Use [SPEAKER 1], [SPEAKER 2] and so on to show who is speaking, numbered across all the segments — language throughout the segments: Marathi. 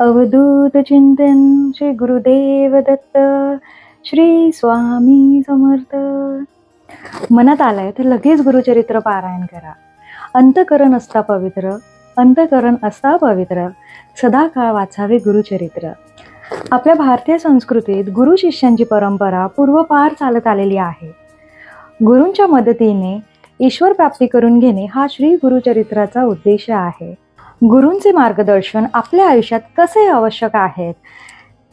[SPEAKER 1] अवधूत चिंतन श्री गुरुदेव दत्त श्री स्वामी समर्थ. मनात आलाय तर लगेच गुरुचरित्र पारायण करा. अंतकरण असता पवित्र अंतकरण असता पवित्र. सदाकाळ वाचावे गुरुचरित्र. आपल्या भारतीय संस्कृतीत गुरु शिष्यांची परंपरा पूर्वपार चालत आलेली आहे. गुरूंच्या मदतीने ईश्वर प्राप्ती करून घेणे हा श्री गुरुचरित्राचा उद्देश आहे. गुरूंचे मार्गदर्शन आपल्या आयुष्यात कसे आवश्यक आहेत?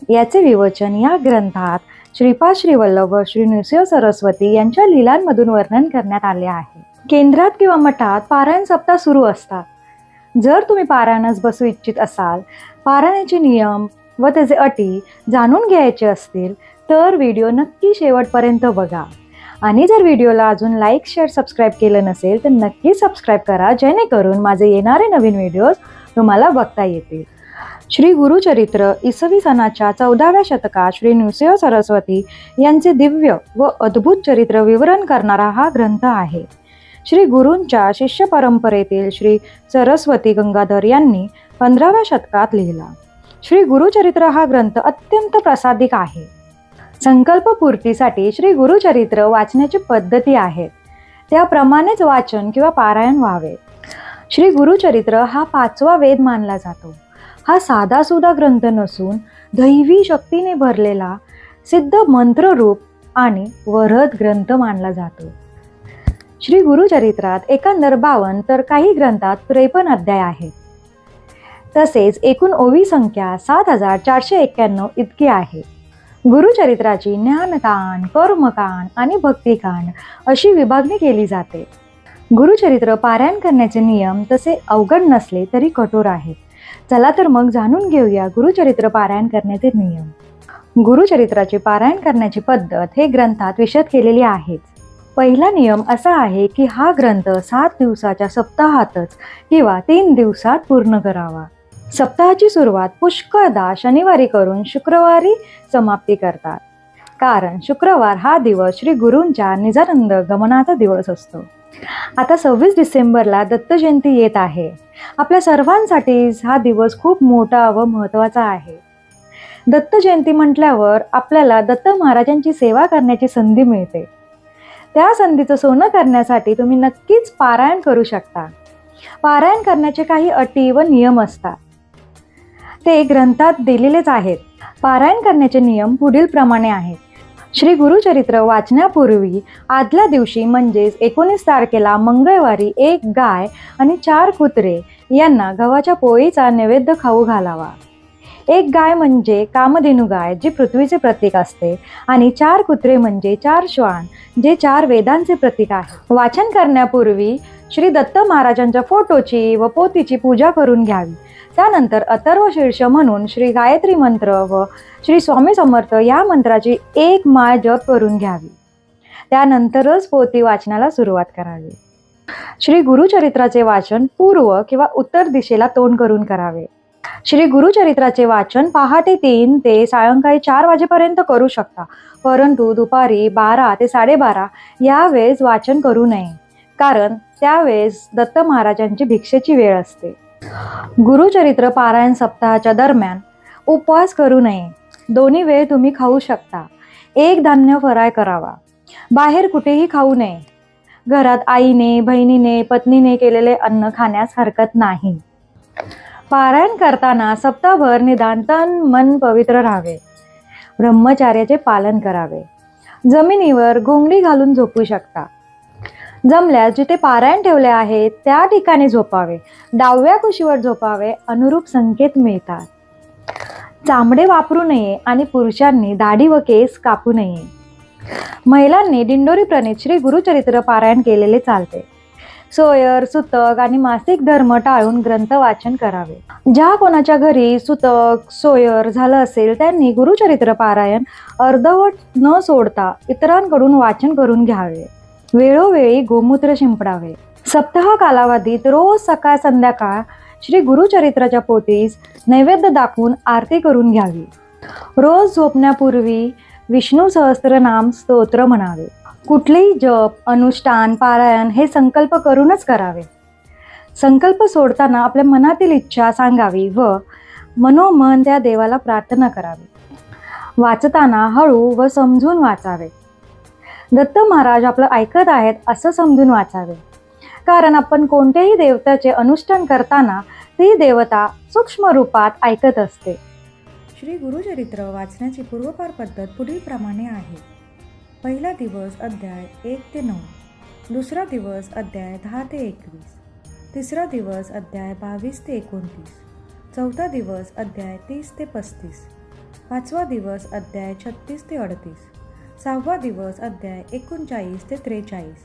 [SPEAKER 1] याचे विवचन या ग्रंथात श्रीपाद श्रीवल्लभ श्री नृसिंह सरस्वती यांच्या लिलांमधून वर्णन करण्यात आले आहे. केंद्रात किंवा मठात पारायण सप्ताह सुरू असतात. जर तुम्ही पारायणास बसू इच्छित असाल पारायणाचे नियम व त्याचे अटी जाणून घ्यायचे असतील तर व्हिडिओ नक्की शेवटपर्यंत बघा. आणि जर व्हिडिओला अजून लाईक शेअर सबस्क्राईब केलं नसेल तर नक्की सबस्क्राईब करा जेणेकरून माझे येणारे नवीन व्हिडिओज तुम्हाला बघता येतील. श्री गुरुचरित्र इसवी सणाच्या चौदाव्या शतकात श्री नृसिंह सरस्वती यांचे दिव्य व अद्भुत चरित्र विवरण करणारा हा ग्रंथ आहे. श्री गुरूंच्या शिष्य परंपरेतील श्री सरस्वती गंगाधर यांनी पंधराव्या शतकात लिहिला. श्री गुरुचरित्र हा ग्रंथ अत्यंत प्रसादिक आहे. संकल्पपूर्तीसाठी श्री गुरुचरित्र वाचण्याची पद्धती आहेत त्याप्रमाणेच वाचन किंवा पारायण व्हावे. श्री गुरुचरित्र हा पाचवा वेद मानला जातो. हा साधासुधा ग्रंथ नसून दैवी शक्तीने भरलेला सिद्ध मंत्ररूप आणि वरद ग्रंथ मानला जातो. श्री गुरुचरित्रात एकंदर बावन तर काही ग्रंथात त्रेपन्न अध्याय आहेत. तसेच एकूण ओवी संख्या सात हजार चारशे एक्क्याण्णव इतकी आहे. गुरुचरित्राची ज्ञानकांड कर्मकांड आणि भक्तिकांड अशी विभागणी केली जाते. गुरुचरित्र पारायण करण्याचे नियम तसे अवघड नसले तरी कठोर आहेत. चला तर मग जाणून घेऊया गुरुचरित्र पारायण करण्याचे नियम. गुरुचरित्राचे पारायण करण्याची पद्धत हे ग्रंथात विशद केलेली आहेच. पहिला नियम असा आहे की हा ग्रंथ सात दिवसाच्या सप्ताहातच किंवा तीन दिवसात पूर्ण करावा. सप्ताहाची सुरुवात पुष्कळदा शनिवारी करून शुक्रवारी समाप्ती करतात. कारण शुक्रवार हा दिवस श्री गुरूंच्या निजानंद गमनाचा दिवस असतो. आता सव्वीस डिसेंबरला दत्त जयंती येत आहे. आपल्या सर्वांसाठी हा दिवस खूप मोठा व महत्त्वाचा आहे. दत्त जयंती म्हटल्यावर आपल्याला दत्त महाराजांची सेवा करण्याची संधी मिळते. त्या संधीचं सोनं करण्यासाठी तुम्ही नक्कीच पारायण करू शकता. पारायण करण्याचे काही अटी व नियम असतात. ते ग्रंथात दिलेलेच आहेत. पारायण करण्याचे नियम पुढील प्रमाणे आहेत. श्री गुरुचरित्र वाचण्यापूर्वी आदल्या दिवशी म्हणजेच एकोणीस तारखेला मंगळवारी एक गाय आणि चार कुत्रे यांना गव्हाच्या पोळीचा नैवेद्य खाऊ घालावा. एक गाय म्हणजे कामधेनू गाय जी पृथ्वीचे प्रतीक असते आणि चार कुत्रे म्हणजे चार श्वान जे चार वेदांचे प्रतीक आहे. वाचन करण्यापूर्वी श्री दत्त महाराजांच्या फोटोची व पोतीची पूजा करून घ्यावी. त्यानंतर अथर्व शीर्ष म्हणून श्री गायत्री मंत्र व श्री स्वामी समर्थ या मंत्राची एक माळ जप करून घ्यावी. त्यानंतरच पोती वाचनाला सुरुवात करावी. श्री गुरुचरित्राचे वाचन पूर्व किंवा उत्तर दिशेला तोंड करून करावे. श्री गुरुचरित्राचे वाचन पहाटे तीन ते सायंकाळी चार वाजेपर्यंत करू शकता परंतु दुपारी बारा ते साडेबारा या वेळेस वाचन करू नये कारण त्यावेळेस दत्त महाराजांची भिक्षेची वेळ असते. गुरुचरित्र पारायण सप्ताहाच्या दरम्यान उपवास करू नये. दोन्ही वेळ तुम्ही खाऊ शकता. एक धान्य फराय करावा. बाहेर कुठेही खाऊ नये. घरात आईने बहिणीने पत्नीने केलेले अन्न खाण्यास हरकत नाही. पारायण करताना सप्ताहभर निदान तन मन पवित्र राहावे. ब्रह्मचार्याचे पालन करावे. जमिनीवर घोंगडी घालून झोपू शकता. जमल्यास जिथे पारायण ठेवले आहे त्या ठिकाणी झोपावे. डाव्या कुशीवर झोपावे अनुरूप संकेत मिळतात. चामडे वापरू नये आणि पुरुषांनी दाढी व केस कापू नये. महिलांनी दिंडोरी प्रणित श्री गुरुचरित्र पारायण केलेले चालते. सोयर सुतक आणि मासिक धर्म टाळून ग्रंथ वाचन करावे. ज्या कोणाच्या घरी सुतक सोयर झालं असेल त्यांनी गुरुचरित्र पारायण अर्धवट न सोडता इतरांकडून वाचन करून घ्यावे. वेळोवेळी गोमूत्र शिंपडावे. सप्ताह कालावधीत रोज सकाळ संध्याकाळ श्री गुरुचरित्राच्या पोतीस नैवेद्य दाखवून आरती करून घ्यावी. रोज झोपण्यापूर्वी विष्णू सहस्त्रनाम स्तोत्र म्हणावे. कुठलेही जप अनुष्ठान पारायण हे संकल्प करूनच करावे. संकल्प सोडताना आपल्या मनातील इच्छा सांगावी व
[SPEAKER 2] मनोमन त्या देवाला प्रार्थना करावी. वाचताना हळू व समजून वाचावे. दत्त महाराज आपलं ऐकत आहेत असं समजून वाचावे. कारण आपण कोणत्याही देवताचे अनुष्ठान करताना ती देवता सूक्ष्म रूपात ऐकत असते. श्री गुरुचरित्र वाचण्याची पूर्वपार पद्धत पुढीलप्रमाणे आहे. पहिला दिवस अध्याय एक ते नऊ. दुसरा दिवस अध्याय दहा ते एकवीस. तिसरा दिवस अध्याय बावीस ते एकोणतीस. चौथा दिवस अध्याय तीस ते पस्तीस. पाचवा दिवस अध्याय छत्तीस ते अडतीस. सहावा दिवस अध्याय एकोणचाळीस ते त्रेचाळीस.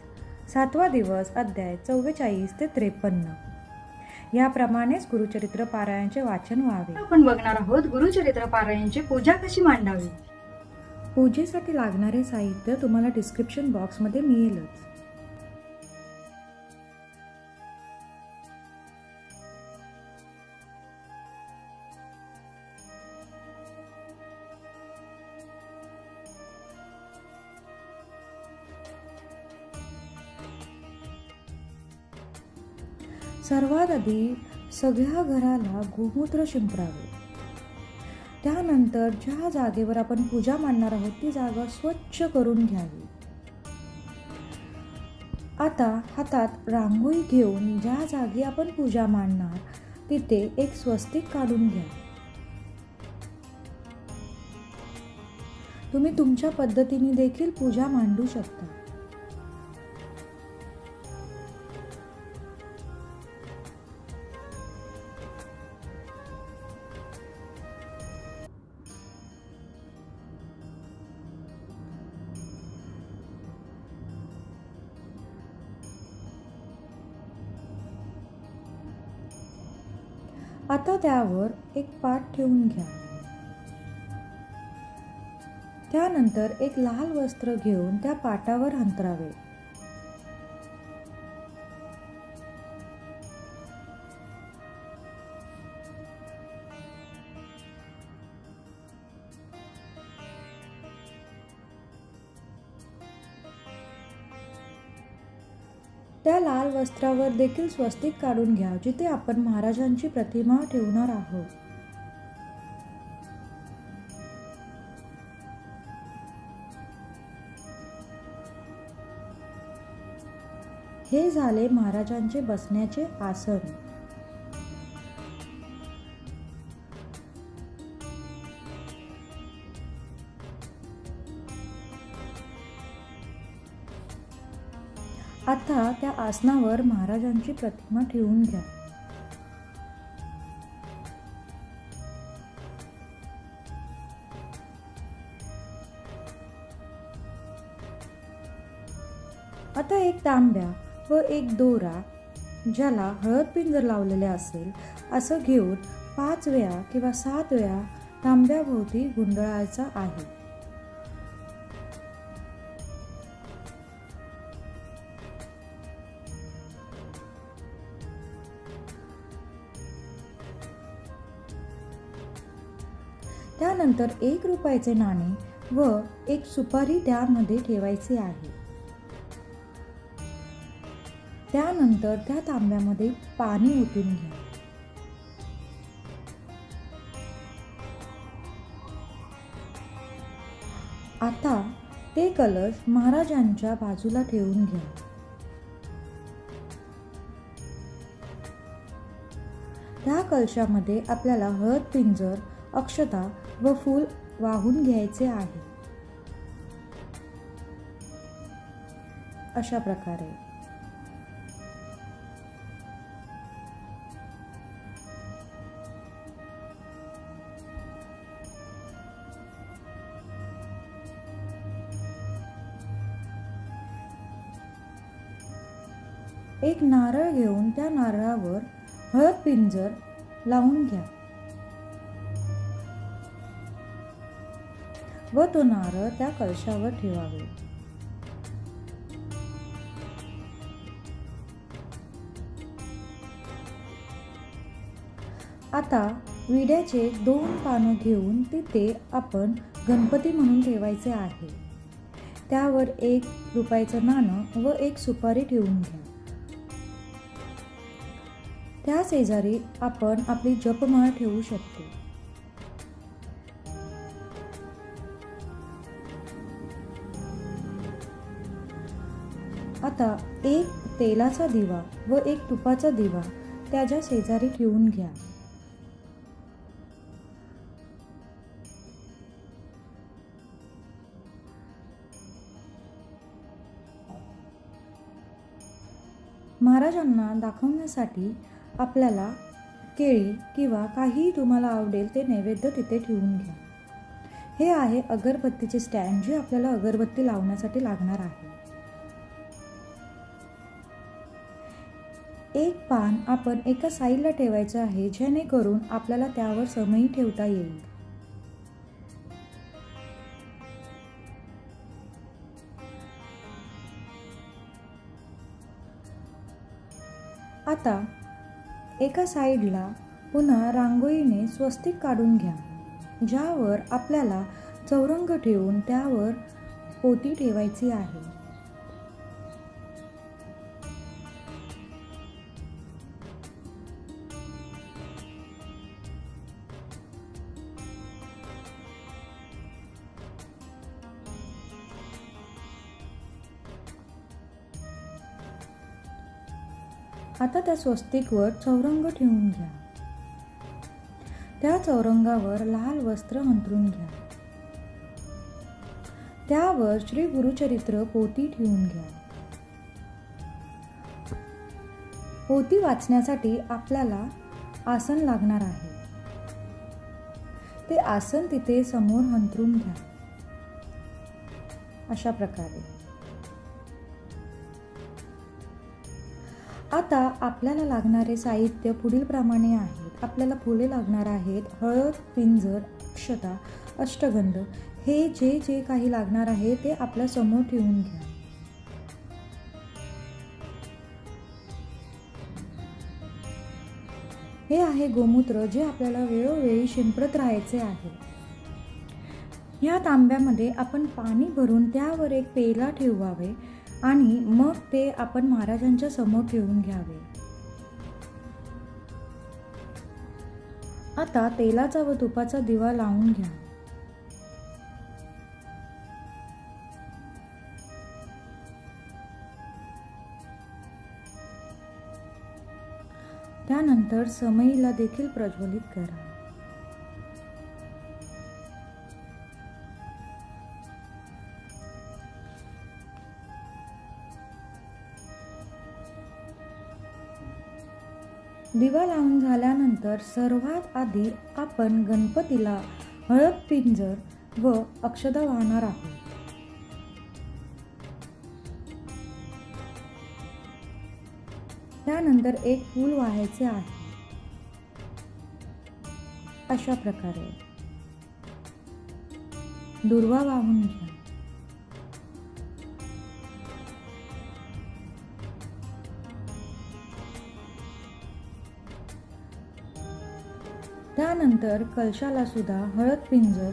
[SPEAKER 2] सातवा दिवस अध्याय चव्वेचाळीस ते त्रेपन्न. याप्रमाणेच गुरुचरित्र पारायणचे वाचन व्हावे.
[SPEAKER 1] आपण बघणार आहोत गुरुचरित्र पारायणची पूजा कशी मांडावी?
[SPEAKER 2] पूजेसाठी लागणारे साहित्य तुम्हाला डिस्क्रिप्शन बॉक्समध्ये मिळेलच. सर्वात आधी सगळ्या घराला गोमूत्र शिंपरावे त्यानंतर ज्या जागेवर आपण पूजा मांडणार आहोत ती जागा स्वच्छ करून घ्यावी. आता हातात रांगोळी घेऊन ज्या जागी आपण पूजा मांडणार तिथे एक स्वस्तिक काढून घ्या. तुम्ही तुमच्या पद्धतीने देखील पूजा मांडू शकता. आता त्यावर एक पाट ठेवून घ्या. त्यानंतर एक लाल वस्त्र घेऊन त्या पाटावर अंतरावे. त्या लाल वस्त्रावर देखील स्वस्तिक काढून घ्या जिथे आपण महाराजांची प्रतिमा ठेवणार आहोत. हे झाले महाराजांचे बसण्याचे आसन. आता त्या आसनावर महाराजांची प्रतिमा ठेवून घ्या. आता एक तांब्या व एक दोरा ज्याला हळद पिंजर लावलेले असेल असं घेऊन पाच वेळा किंवा सात वेळा तांब्याभोवती गुंडळायचा आहे. त्यानंतर एक रुपयाचे नाणे व एक सुपारी त्यामध्ये ठेवायची आहे. त्यानंतर त्या तांब्यामध्ये पाणी ओतून घ्या. आता ते कलश महाराजांच्या बाजूला ठेवून घ्या. त्या कलशामध्ये आपल्याला हळद पिंजर अक्षता व फूल वाहून घ्यायचे आहे. अशा प्रकारे. एक नारळ घेऊन त्या नारळावर हळद पिंजर लावून घ्या. व तो नारळ त्या कलशावर ठेवावे. आता विड्याचे दोन पानं घेऊन तिथे आपण गणपती म्हणून ठेवायचे आहे. त्यावर एक रुपयाचं नाणं व एक सुपारी ठेवून घ्या. त्या शेजारी आपण आपली जपमाळ ठेवू शकतो. आता एक तेलाचा दिवा व एक तुपाचा दिवा त्याच्या शेजारी ठेवून घ्या. महाराजांना दाखवण्यासाठी आपल्याला केळी किंवा काहीही तुम्हाला आवडेल ते नैवेद्य तिथे ठेवून घ्या. हे आहे अगरबत्तीचे स्टँड जे आपल्याला अगरबत्ती लावण्यासाठी लागणार आहे. एक पान आपण एका साईडला ठेवायचं आहे जेणेकरून आपल्याला त्यावर समई ठेवता येईल. आता एका साईडला पुन्हा रांगोळीने स्वस्तिक काढून घ्या ज्यावर आपल्याला चौरंग ठेवून त्यावर पोती ठेवायची आहे. आता त्या स्वस्तिकवर चौरंग ठेवून घ्या. त्या चौरंगावर लाल वस्त्र अंतरून घ्या. त्यावर श्री गुरुचरित्र पोती ठेवून घ्या. पोती वाचण्यासाठी आपल्याला आसन लागणार आहे. ते आसन तिथे समोर अंतरून घ्या. अशा प्रकारे. आता आपल्याला लागणारे साहित्य पुढील प्रमाणे आहेत आपल्याला फुले लागणार आहेत. हळद पिंजर अक्षता अष्टगंध हे जे जे काही लागणार आहे ते आपल्यासमोर ठेवून घ्या. हे आहे गोमूत्र जे आपल्याला वेळोवेळी शिंपडत राहायचे आहे. या तांब्यामध्ये आपण पाणी भरून त्यावर एक पेला ठेवावे. आणि मग ते आपण महाराजांच्या समोर ठेवून घ्यावे. आता तेलाचा व तुपाचा दिवा लावून घ्या. त्यानंतर समईला देखील प्रज्वलित करा. दिवा लावून झाल्यानंतर सर्वात आधी आपण गणपतीला हळद पिंजर व अक्षदा वाहणार आहोत. त्यानंतर एक फूल वाहायचे आहे. अशा प्रकारे. दुर्वा वाहून घ्या. त्यानंतर कलशाला सुद्धा हळद पिंजर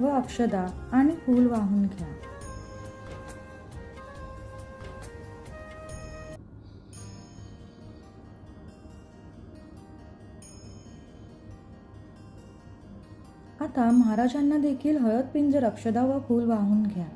[SPEAKER 2] व अक्षदा आणि फूल वाहून घ्या. आता महाराजांना देखील हळद पिंजर अक्षदा व फूल वाहून घ्या.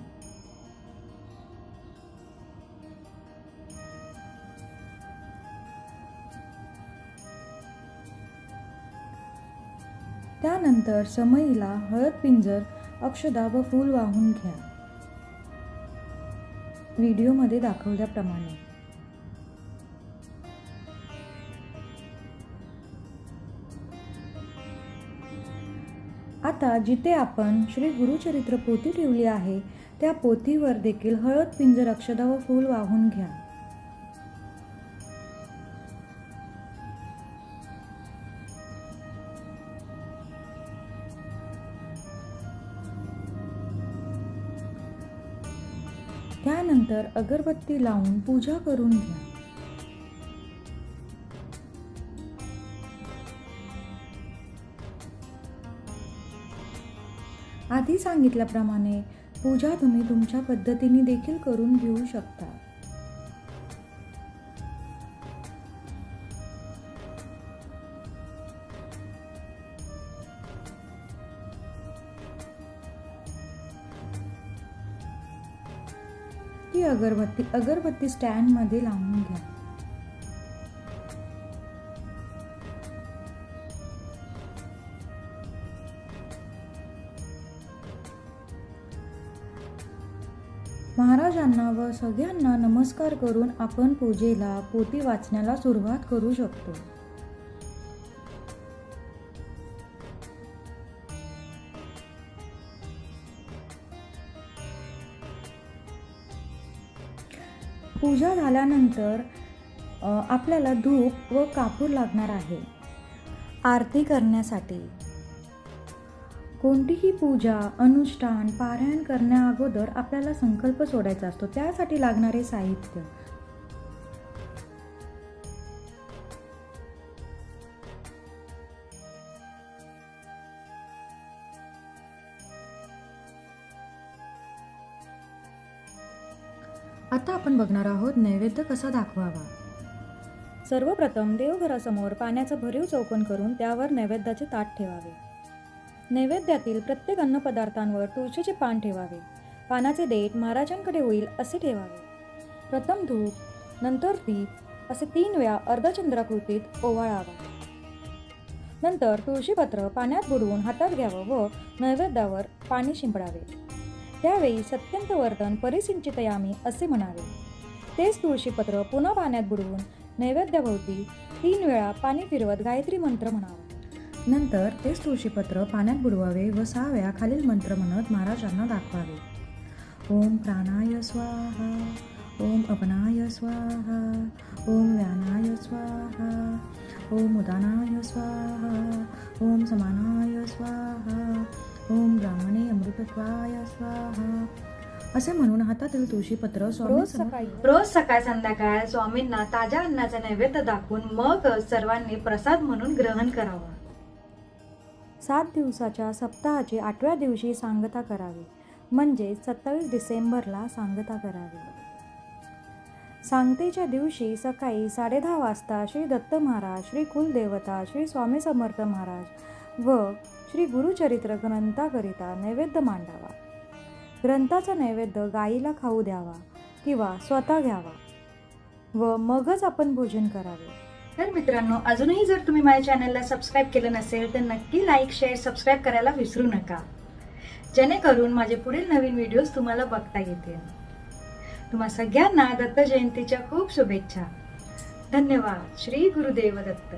[SPEAKER 2] त्यानंतर समईला हळद पिंजर अक्षदा व फूल वाहून घ्या. व्हिडिओमध्ये दाखवल्याप्रमाणे. आता जिथे आपण श्री गुरुचरित्र पोती ठेवली आहे त्या पोथीवर देखील हळद पिंजर अक्षदा व फूल वाहून घ्या. त्यानंतर अगरबत्ती लावून पूजा करून घ्या. आधी सांगितल्याप्रमाणे पूजा तुम्ही तुमच्या पद्धतीने देखील करून घेऊ शकता. अगरबत्ती अगरबत्ती स्टँडमध्ये लावून घ्या. महाराजांना व सगळ्यांना नमस्कार करून आपण पूजेला पोती वाचण्याला सुरुवात करू शकतो. पूजा झाल्यानंतर आपल्याला धूप व कापूर लागणार आहे. आरती करण्यासाठी. कोणतीही पूजा अनुष्ठान पारायण करण्या अगोदर आपल्याला संकल्प सोडायचा असतो. त्यासाठी लागणारे साहित्य. आपण बघणार आहोत नैवेद्य कसा दाखवावा. सर्वप्रथम देवघरासमोर पाण्याचं भरीव चौकन करून त्यावर नैवेद्याचे ताट ठेवावे. नैवेद्यातील प्रत्येक अन्नपदार्थांवर तुळशीचे पान ठेवावे. पानाचे देठ महाराजांकडे होईल असे ठेवावे. प्रथम धूप नंतर दीप असे तीन वेळा अर्धचंद्राकृतीत ओवाळावा. नंतर तुळशीपत्र पाण्यात बुडवून हातात घ्यावं व नैवेद्यावर पाणी शिंपडावे. त्यावेळी सत्यंत वर्तन परिसिंचितयामी असे म्हणावे तेच तुळशीपत्र पुन्हा पाण्यात बुडवून नैवेद्याभोवती तीन वेळा पाणी फिरवत गायत्री मंत्र म्हणावा. नंतर तेच तुळशीपत्र पाण्यात बुडवावे व सहा वेळा खालील मंत्र म्हणत महाराजांना दाखवावे. ओम प्राणाय स्वाहा ओम अपनाय स्वाहा ओम व्यानाय स्वाहा ओम उदानाय स्वाहा ओम समानाय स्वाहा ओम ब्राह्मणे अमृतत्वाय स्वाहा. असे म्हणून हातातील तुळशीपत्र स्वामी सकाळी.
[SPEAKER 1] रोज सकाळ संध्याकाळ स्वामींना ताज्या अन्नाचा नैवेद्य दाखवून मग सर्वांनी प्रसाद म्हणून ग्रहण करावा.
[SPEAKER 2] सात दिवसाच्या सप्ताहाची आठव्या दिवशी सांगता करावी. म्हणजे सत्तावीस डिसेंबरला सांगता करावी. सांगतेच्या दिवशी सकाळी साडेदहा वाजता श्री दत्त महाराज श्री कुलदेवता श्री स्वामी समर्थ महाराज व श्री गुरुचरित्र ग्रंथाकरिता नैवेद्य मांडावा. ग्रंथाचा नैवेद्य गाईला खाऊ द्यावा किंवा स्वतः घ्यावा व मगच आपण भोजन करावे.
[SPEAKER 1] तर मित्रांनो अजूनही जर तुम्ही माझ्या चॅनलला सबस्क्राईब केलं नसेल तर नक्की लाईक शेअर सबस्क्राईब करायला विसरू नका. जेणेकरून माझे पुढील नवीन व्हिडिओज तुम्हाला बघता येतील. तुम्हा सगळ्यांना दत्त जयंतीच्या खूप शुभेच्छा. धन्यवाद. श्री गुरुदेव दत्त.